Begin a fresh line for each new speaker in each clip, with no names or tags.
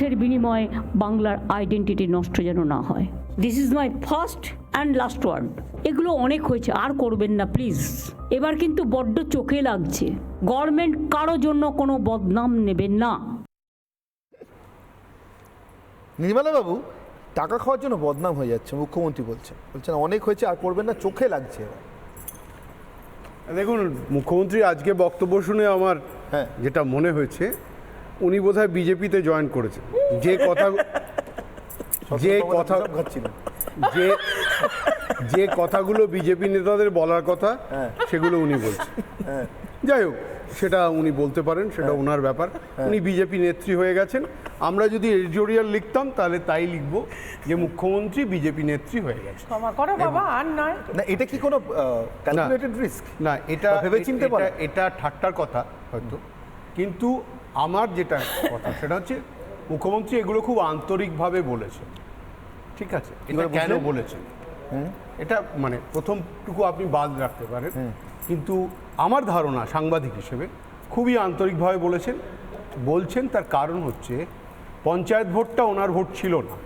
স্বার্থের বিনিময়ে বাংলার আইডেন্টিটি নষ্ট যেন না হয়। This is my first and last word এগুলো অনেক হয়েছে আর করবেন না প্লিজ এবার কিন্তু বড্ড চোখে লাগছে। গভর্নমেন্ট কারও জন্য কোনো বদনাম নেবেন না।
নির্মলা বাবু টাকা খাওয়ার জন্য বদনাম হয়ে যাচ্ছে মুখ্যমন্ত্রী বলছেন। বলছেন অনেক হয়েছে আর করবেন না চোখে লাগছে।
দেখুন মুখ্যমন্ত্রী আজকে বক্তব্য শুনে আমার
হ্যাঁ।
যেটা মনে হয়েছে উনি বোধহয় বিজেপিতে জয়েন করেছেন যে কথা যে কথা যে যে কথাগুলো বিজেপি নেতাদের বলার কথা
হ্যাঁ।
সেগুলো উনি বলছেন
হ্যাঁ।
যাই হোক সেটা উনি বলতে পারেন সেটা ওনার ব্যাপার। উনি বিজেপি নেত্রী হয়ে গেছেন। আমরা যদি এডিটোরিয়াল লিখতাম তাহলে তাই লিখব যে মুখ্যমন্ত্রী বিজেপি নেত্রী হয়ে গেছে।
ক্ষমা করো বাবা আর নয়।
না এটা কি কোনো ক্যালকুলেটেড রিস্ক
না এটা
বা ভেবেচিন্তে
এটা-
বলা?
এটা ঠাট্টার কথা হয়তো। কিন্তু আমার যেটা কথা সেটা হচ্ছে মুখ্যমন্ত্রী এগুলো খুব আন্তরিকভাবে বলেছেন ঠিক আছে? কেন? বলেছেন এটা মানে প্রথমটুকু আপনি বাদ রাখতে পারেন। কিন্তু আমার ধারণা সাংবাদিক হিসেবে খুবই আন্তরিকভাবে বলেছেন। বলছেন তার কারণ হচ্ছে পঞ্চায়েত ভোটটা ওনার ভোট ছিল না।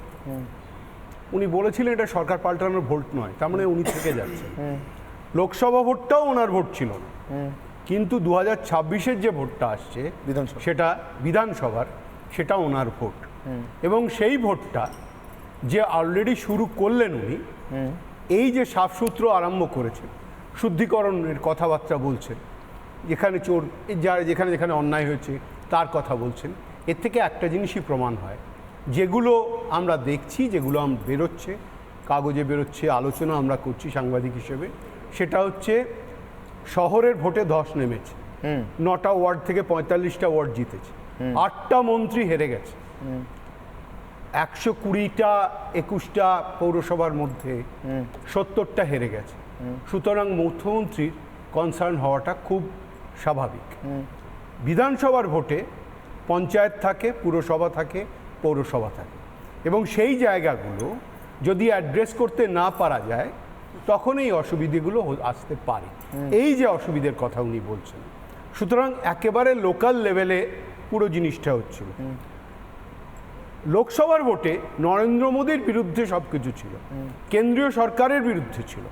উনি বলেছিলেন এটা সরকার পাল্টানোর ভোট নয় তার মানে উনি থেকে যাচ্ছেন। লোকসভা ভোটটাও ওনার ভোট ছিল না। কিন্তু দু হাজার ছাব্বিশের যে ভোটটা আসছে
বিধানসভা।
সেটা বিধানসভার সেটা ওনার ভোট। এবং সেই ভোটটা যে অলরেডি শুরু করলেন উনি এই যে সাফসূত্র আরম্ভ করেছেন শুদ্ধিকরণের কথাবার্তা বলছেন যেখানে চোর যার যেখানে যেখানে অন্যায় হয়েছে তার কথা বলছেন এর থেকে একটা জিনিসই প্রমাণ হয় যেগুলো আমরা দেখছি যেগুলো আম বেরোচ্ছে কাগজে বেরোচ্ছে আলোচনা আমরা করছি সাংবাদিক হিসেবে সেটা হচ্ছে শহরের ভোটে ধস নেমেছে। নটা ওয়ার্ড থেকে পঁয়তাল্লিশটা ওয়ার্ড জিতেছে। আটটা মন্ত্রী হেরে গেছে। একশো কুড়িটা একুশটা পৌরসভার মধ্যে সত্তরটা হেরে গেছে। সুতরাং মুখ্যমন্ত্রীর কনসার্ন হওয়াটা খুব স্বাভাবিক। বিধানসভার ভোটে পঞ্চায়েত থাকে পুরসভা থাকে পৌরসভা থাকে। এবং সেই জায়গাগুলো যদি অ্যাড্রেস করতে না পারা যায় তখন এই অসুবিধেগুলো আসতে পারে। এই যে অসুবিধের কথা উনি বলছেন সুতরাং একেবারে লোকাল লেভেলে পুরো জিনিসটা হচ্ছিল। লোকসভার ভোটে নরেন্দ্র মোদীর বিরুদ্ধে সব কিছু ছিল কেন্দ্রীয় সরকারের বিরুদ্ধে ছিল।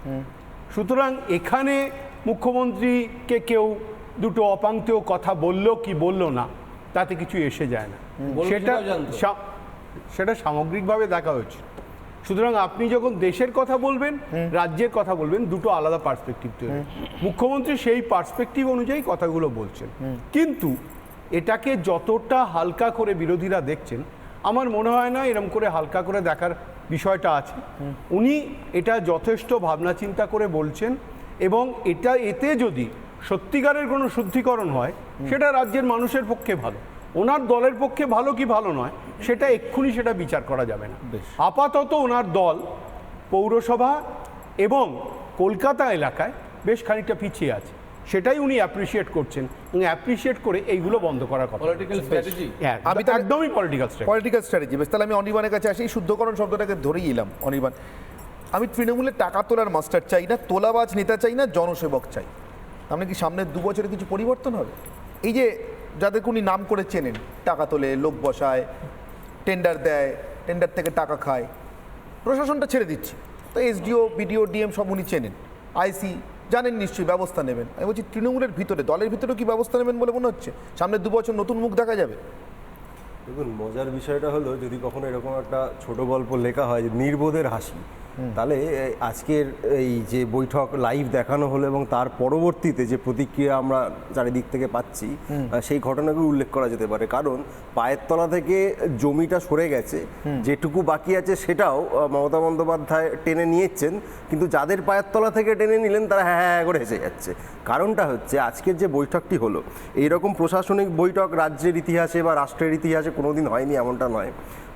সুতরাং এখানে মুখ্যমন্ত্রীকে কেউ দুটো অপাঙ্ক্তেয় কথা বলল কি বলল না তাতে কিছু এসে যায় না। সেটা সেটা সামগ্রিকভাবে দেখা হয়েছে সুতরাং আপনি যখন দেশের কথা বলবেন রাজ্যের কথা বলবেন দুটো আলাদা পার্সপেক্টিভ তৈরি। মুখ্যমন্ত্রী সেই পার্সপেক্টিভ অনুযায়ী কথাগুলো বলছেন। কিন্তু এটাকে যতটা হালকা করে বিরোধীরা দেখছেন আমার মনে হয় না এরম করে হালকা করে দেখার বিষয়টা আছে। উনি এটা যথেষ্ট ভাবনা চিন্তা করে বলছেন এবং এটা এতে যদি সত্যিকারের কোনো শুদ্ধিকরণ হয় সেটা রাজ্যের মানুষের পক্ষে ভালো। ওনার দলের পক্ষে ভালো কি ভালো নয় সেটা এক্ষুনি সেটা বিচার করা যাবে না। আপাতত ওনার দল পৌরসভা এবং কলকাতা এলাকায় বেশ খানিকটা পিছিয়ে আছে। সেটাই উনি অ্যাপ্রিসিয়েট করছেন। এবং অ্যাপ্রিসিয়েট করে এইগুলো বন্ধ করার কথা।
পলিটিক্যাল স্ট্র্যাটেজি
হ্যাঁ
আমি তো
একদমই পলিটিক্যাল স্ট্র্যাটেজি
পলিটিক্যাল স্ট্র্যাটেজি বেশ তাহলে আমি অনির্বাণের কাছে আসি। শুদ্ধকরণ শব্দটাকে ধরেই এলাম অনির্বাণ। আমি তৃণমূলের টাকা তোলার মাস্টার চাই না তোলাবাজ নেতা চাই না জনসেবক চাই। আপনি কি সামনের দু বছরে কিছু পরিবর্তন হবে? এই যে যাদেরকে উনি নাম করে চেনেন, টাকা তোলে, লোক বসায় টেন্ডার দেয় টেন্ডার থেকে টাকা খায়, প্রশাসনটা ছেড়ে দিচ্ছি। তো এসডিও বিডিও ডিএম সব উনি চেনেন। আইসি জানেন নিশ্চয়ই, ব্যবস্থা নেবেন। আমি বলছি, তৃণমূলের ভিতরে, দলের ভিতরেও কি ব্যবস্থা নেবেন বলে মনে হচ্ছে? সামনের দু বছর নতুন মুখ দেখা যাবে।
দেখুন, মজার বিষয়টা হলো, যদি কখনো এরকম একটা ছোট গল্প লেখা হয় নির্বোধের হাসি তাহলে আজকের এই যে বৈঠক লাইভ দেখানো হলো এবং তার পরবর্তীতে যে প্রতিক্রিয়া আমরা চারিদিক থেকে পাচ্ছি সেই ঘটনাগুলো উল্লেখ করা যেতে পারে। কারণ পায়ের তলা থেকে জমিটা সরে গেছে যেটুকু বাকি আছে সেটাও মমতা বন্দ্যোপাধ্যায় টেনে নিয়েছেন কিন্তু যাদের পায়ের তলা থেকে টেনে নিলেন তারা হ্যাঁ হ্যাঁ করে হেসে যাচ্ছে। কারণটা হচ্ছে আজকের যে বৈঠকটি হলো এইরকম প্রশাসনিক বৈঠক রাজ্যের ইতিহাসে বা রাষ্ট্রের ইতিহাসে কোনোদিন হয়নি এমনটা নয়।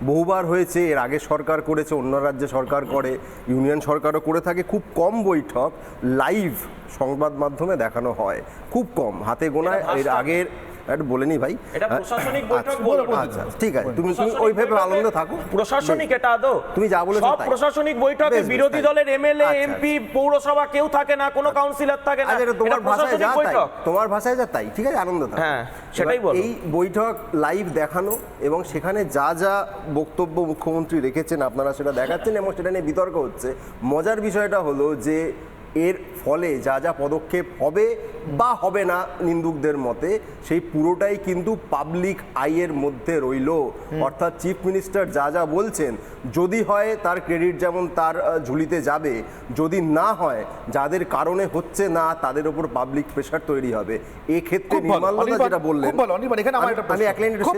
বহুবার হয়েছে এর আগে সরকার করেছে অন্য রাজ্যে সরকার করে ইউনিয়ন সরকারও করে থাকে। খুব কম বৈঠক লাইভ সংবাদ মাধ্যমে দেখানো হয়। খুব কম। হাতে গোনায় এর আগের একটু বলে নি ভাই।
এটা প্রশাসনিক বৈঠক
আচ্ছা, আচ্ছা ঠিক আছে তুমি তুমি ওইভাবে আনন্দ থাকো।
প্রশাসনিক এটা আদৌ?
তুমি যা বলেছ
সব প্রশাসনিক বৈঠকে বিরোধী দলের এমএলএ
আচ্ছা,
এমপি পৌরসভা কেউ থাকে না কোনো কাউন্সিলর থাকে না।
আচ্ছা এটা তোমার ভাষায় যা তাই। তোমার ভাষায় যা তাই ঠিক আছে আনন্দ থাকো।
হ্যাঁ, সেটাই বলো।
এই বৈঠক লাইভ দেখানো এবং সেখানে যা যা বক্তব্য মুখ্যমন্ত্রী রেখেছেন আপনারা সেটা দেখাচ্ছেন এবং সেটা নিয়ে বিতর্ক হচ্ছে। মজার বিষয়টা হলো যে এর ফলে যা যা পদক্ষেপ হবে বা হবে না নিন্দুকদের মতে সেই পুরোটাই কিন্তু পাবলিক আইয়ের মধ্যে রইল। অর্থাৎ চিফ মিনিস্টার যা যা বলছেন যদি হয় তার ক্রেডিট যেমন তার ঝুলিতে যাবে যদি না হয় যাদের কারণে হচ্ছে না তাদের উপর পাবলিক প্রেশার তৈরি হবে। এক্ষেত্রে যেটা বললেন আমি-
একটা প্রশ্ন।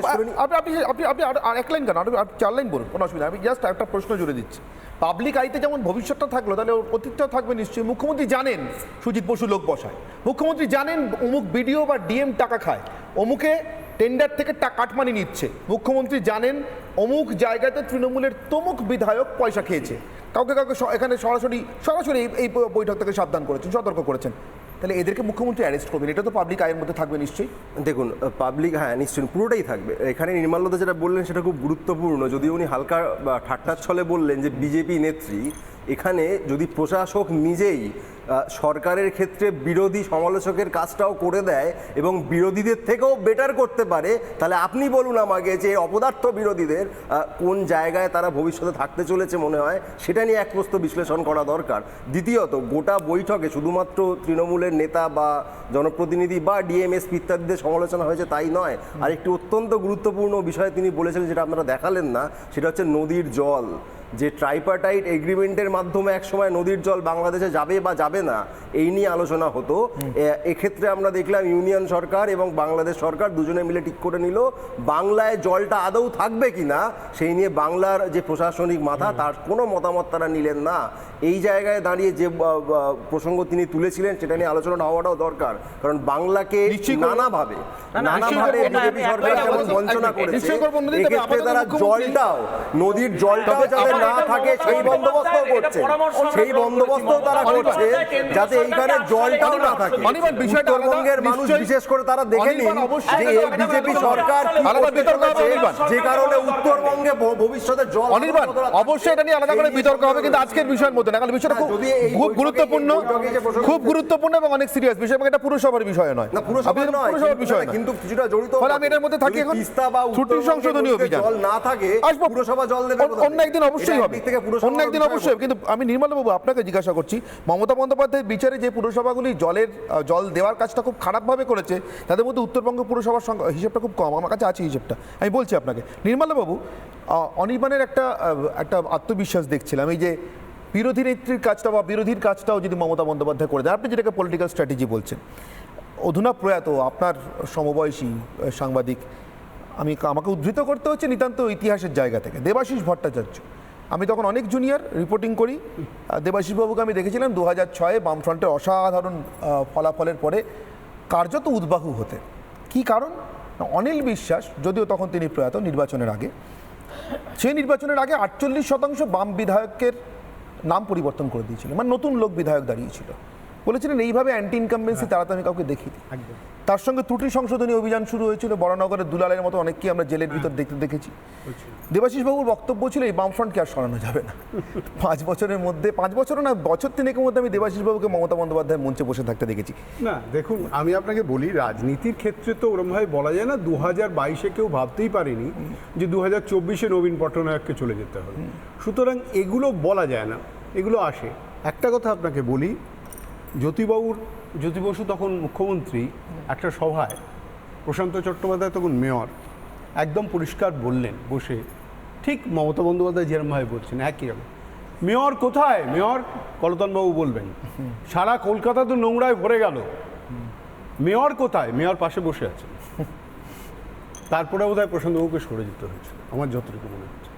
এক লাইন।
আপনি আপনি আপনি আর- এক লাইন কেন? চার লাইন বলুন কোনো অসুবিধা নেই। আমি জাস্ট একটা প্রশ্ন জুড়ে দিচ্ছি। পাবলিক আইতে যেমন ভবিষ্যৎটা থাকল তাহলে ওর অতীতটাও থাকবে নিশ্চয়ই। মুখ্যমন্ত্রী জানেন সুজিত বসু লোক বসায়। মুখ্যমন্ত্রী জানেন অমুক বিডিও বা ডিএম টাকা খায়। অমুকে টেন্ডার থেকে কাটমানি নিচ্ছে। মুখ্যমন্ত্রী জানেন অমুক জায়গাতে তৃণমূলের তমুক বিধায়ক পয়সা খেয়েছে। কাউকে কাউকে এখানে সরাসরি সরাসরি এই- বৈঠক থেকে সাবধান করেছেন, সতর্ক করেছেন। তাহলে এদেরকে মুখ্যমন্ত্রী অ্যারেস্ট করবেন, এটা তো পাবলিক আয়ের মধ্যে থাকবে নিশ্চয়ই।
দেখুন পাবলিক হ্যাঁ নিশ্চয়ই, পুরোটাই থাকবে। এখানে নির্মাল্যতা যেটা বললেন সেটা খুব গুরুত্বপূর্ণ। যদি উনি হালকা ঠাট্টার ছলে বললেন যে বিজেপি নেত্রী এখানে যদি প্রশাসক নিজেই সরকারের ক্ষেত্রে বিরোধী সমালোচকের কাজটাও করে দেয় এবং বিরোধীদের থেকেও বেটার করতে পারে, তাহলে আপনি বলুন আমাকে যে অপদার্থ বিরোধীদের কোন জায়গায় তারা ভবিষ্যতে থাকতে চলেছে মনে হয়, সেটা নিয়ে এক প্রস্ত বিশ্লেষণ করা দরকার। দ্বিতীয়ত, গোটা বৈঠকে শুধুমাত্র তৃণমূলের নেতা বা জনপ্রতিনিধি বা ডিএমএস ইত্যাদিদের সমালোচনা হয়েছে তাই নয় আর একটি অত্যন্ত গুরুত্বপূর্ণ বিষয় তিনি বলেছিলেন যেটা আপনারা দেখালেন না, সেটা হচ্ছে নদীর জল। যে ট্রাইপার্টাইট এগ্রিমেন্টের মাধ্যমে একসময় নদীর জল বাংলাদেশে যাবে বা যাবে না এই নিয়ে আলোচনা হতো। এক্ষেত্রে আমরা দেখলাম ইউনিয়ন সরকার এবং বাংলাদেশ সরকার দুজনে মিলে ঠিক করে নিল বাংলায় জলটা আদৌ থাকবে কিনা সেই নিয়ে বাংলার যে প্রশাসনিক মাথা তার কোনো মতামত তারা নিলেন না। এই জায়গায় দাঁড়িয়ে যে প্রসঙ্গ তিনি তুলেছিলেন সেটা নিয়ে আলোচনা হওয়াটাও দরকার। কারণ বাংলাকে নানাভাবে
না, না,
নানাভাবে বিজেপি সরকার যেমন বঞ্চনা। করেছে
না,
এক্ষেত্রে তারা জলটাও নদীর জলটাও যাতে না থাকে সেই বন্দোবস্ত করছে। সেই বন্দোবস্ত তারা করছে যাতে এইখানে জলটাও না থাকে। উত্তরবঙ্গের মানুষ বিশেষ করে তারা দেখে নিন যে এই বিজেপি সরকার। যে কারণে উত্তরবঙ্গে ভবিষ্যতে জল
অনির্বাণ অবশ্যই এটা নিয়ে আলাদা করে বিতর্ক হবে কিন্তু আজকের বিষয়ের মধ্যে না কারণ বিষয়টা খুব খুব গুরুত্বপূর্ণ খুব গুরুত্বপূর্ণ এবং অনেক সিরিয়াস বিষয় এবং এটা পুরসভার বিষয় নয়।
না পুরসভা নয়
পুরসভার
কিন্তু-
বিষয়
কিন্তু কিছুটা জড়িত
ফলে আমি এটার মধ্যে থাকি এখন
তিস্তা বা
ত্রুটি সংশোধনী অভিযান।
জল না থাকে। পুরসভা জল দেবে
অন্য-? একদিন অবশ্যই
এটা
হবে। অন্য একদিন অবশ্যই। কিন্তু আমি নির্মলবাবু আপনাকে জিজ্ঞাসা করছি মমতা বন্দ্যোপাধ্যায়ের বিচারে যে পুরসভাগুলি জলের জল দেওয়ার কাজটা খুব খারাপভাবে করেছে তাদের মধ্যে উত্তরবঙ্গ পুরসভার সংখ্যা হিসেবটা খুব কম। আমার কাছে আছে হিসেবটা। আমি বলছি আপনাকে নির্মলবাবু অনির্বাণের একটা একটা আত্মবিশ্বাস দেখছিলাম। এই যে বিরোধী নেত্রীর কাজটা বা বিরোধীর কাজটাও যদি মমতা বন্দ্যোপাধ্যায় করে দেয় আপনি যেটাকে পলিটিক্যাল স্ট্র্যাটেজি বলছেন। অধুনা প্রয়াত আপনার সমবয়সী সাংবাদিক আমি আমাকে উদ্ধৃত করতে হচ্ছে নিতান্ত ইতিহাসের জায়গা থেকে। দেবাশিস ভট্টাচার্য আমি তখন অনেক জুনিয়র রিপোর্টিং করি। আহ, দেবাশিস বাবুকে আমি দেখেছিলাম দু হাজার ছয়ে বামফ্রন্টের অসাধারণ ফলাফলের পরে কার্যত উদ্বাহু হতে। কি কারণ? অনিল বিশ্বাস যদিও তখন তিনি প্রয়াত নির্বাচনের আগে সেই নির্বাচনের আগে আটচল্লিশ শতাংশ বাম বিধায়কের নাম পরিবর্তন করে দিয়েছিল। মানে নতুন লোক বিধায়ক দাঁড়িয়েছিল। বলেছিলেন এইভাবে অ্যান্টি ইনকামবেন্সি তাড়াতাড়ি আমি কাউকে দেখিনি তার সঙ্গে ত্রুটি সংশোধনী অভিযান শুরু হয়েছিল বড়নগরের দুলালের মতো অনেককে আমরা জেলের ভিতর দেখতে দেখেছি। দেবাশিস বাবুর বক্তব্য ছিল এই বামফ্রন্টকে আর সরানো যাবে না। পাঁচ বছরের মধ্যে পাঁচ বছরও না বছর তিনেকের মধ্যে আমি দেবাশিস বাবুকে মমতা বন্দ্যোপাধ্যায়ের মঞ্চে বসে থাকতে দেখেছি।
না দেখুন আমি আপনাকে বলি রাজনীতির ক্ষেত্রে তো ওরমভাবে বলা যায় না দু হাজার বাইশে কেউ ভাবতেই পারেনি যে দু হাজার চব্বিশে নবীন পট্টনায়ককে চলে যেতে হবে। সুতরাং এগুলো বলা যায় না এগুলো আসে। একটা কথা আপনাকে বলি জ্যোতিবাবুর, জ্যোতি বসু তখন মুখ্যমন্ত্রী একটা সভায়, প্রশান্ত চট্টোপাধ্যায় তখন মেয়র, একদম পরিষ্কার বললেন বসে। ঠিক মমতা বন্দ্যোপাধ্যায় যেরমভাবে বলছেন একই রকম। মেয়র কোথায়? মেয়র কলতনবাবু বলবেন। সারা কলকাতা তো নোংরায় ভরে গেল। মেয়র কোথায়? মেয়র পাশে বসে আছেন। তারপরে বোধহয় প্রশান্তবাবুকে সরে যেতে হয়েছে আমার যতটুকু মনে হচ্ছে।